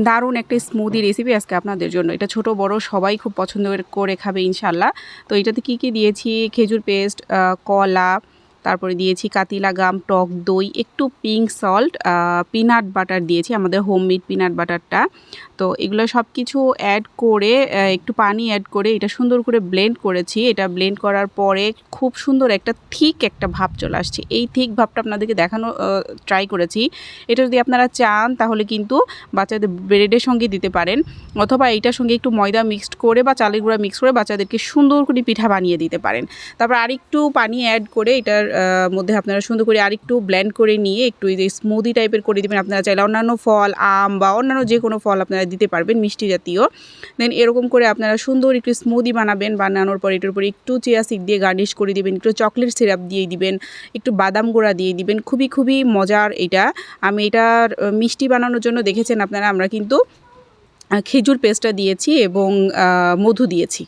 দারুণ একটা smoothie recipe আজকে আপনাদের জন্য। এটা ছোট, বড়, সবাই খুব পছন্দ করে খাবে ইনশাল্লাহ তো এটাতে কি কি দিয়েছি? খেজুর পেস্ট কলা তারপরে দিয়েছি কাতিলা গাম, টক দই, একটু পিঙ্ক সল্ট পিনাট বাটার দিয়েছি, আমাদের হোমমেড পিনাট বাটারটা তো এগুলো সব কিছু অ্যাড করে একটু পানি অ্যাড করে, এটা সুন্দর করে ব্লেন্ড করেছি। এটা ব্লেন্ড করার পরে খুব সুন্দর একটা থিক একটা ভাব চলে আসছে। এই থিক ভাবটা আপনাদেরকে দেখানো ট্রাই করেছি। এটা যদি আপনারা চান, তাহলে কিন্তু বাচ্চাদের ব্রেডের সঙ্গে দিতে পারেন। অথবা এইটার সঙ্গে একটু ময়দা মিক্সড করে বা চালের গুঁড়া মিক্স করে বাচ্চাদেরকে সুন্দর করে পিঠা বানিয়ে দিতে পারেন। তারপর আরেকটু পানি অ্যাড করে এটার মধ্যে আপনারা সুন্দর করে আরেকটু ব্লেন্ড করে নিয়ে একটু এই যে স্মুদি টাইপের করে দেবেন। আপনারা চাইলে অন্যান্য ফল, আম বা অন্যান্য যে কোনো ফল আপনারা দিতে পারবেন, মিষ্টি জাতীয়। দেন এরকম করে আপনারা সুন্দর একটু স্মুদি বানাবেন, বানানোর পর এটার উপর একটু চিয়া সিড দিয়ে গার্নিশ করে দিবেন, একটু চকলেট সিরাপ দিয়ে দিবেন, একটু বাদাম গুঁড়া দিয়ে দিবেন। খুবই খুবই মজার এটা। আমি এটার মিষ্টি বানানোর জন্য দেখেছেন আপনারা, আমরা কিন্তু খেজুর পেস্টটা দিয়েছি এবং মধু দিয়েছি।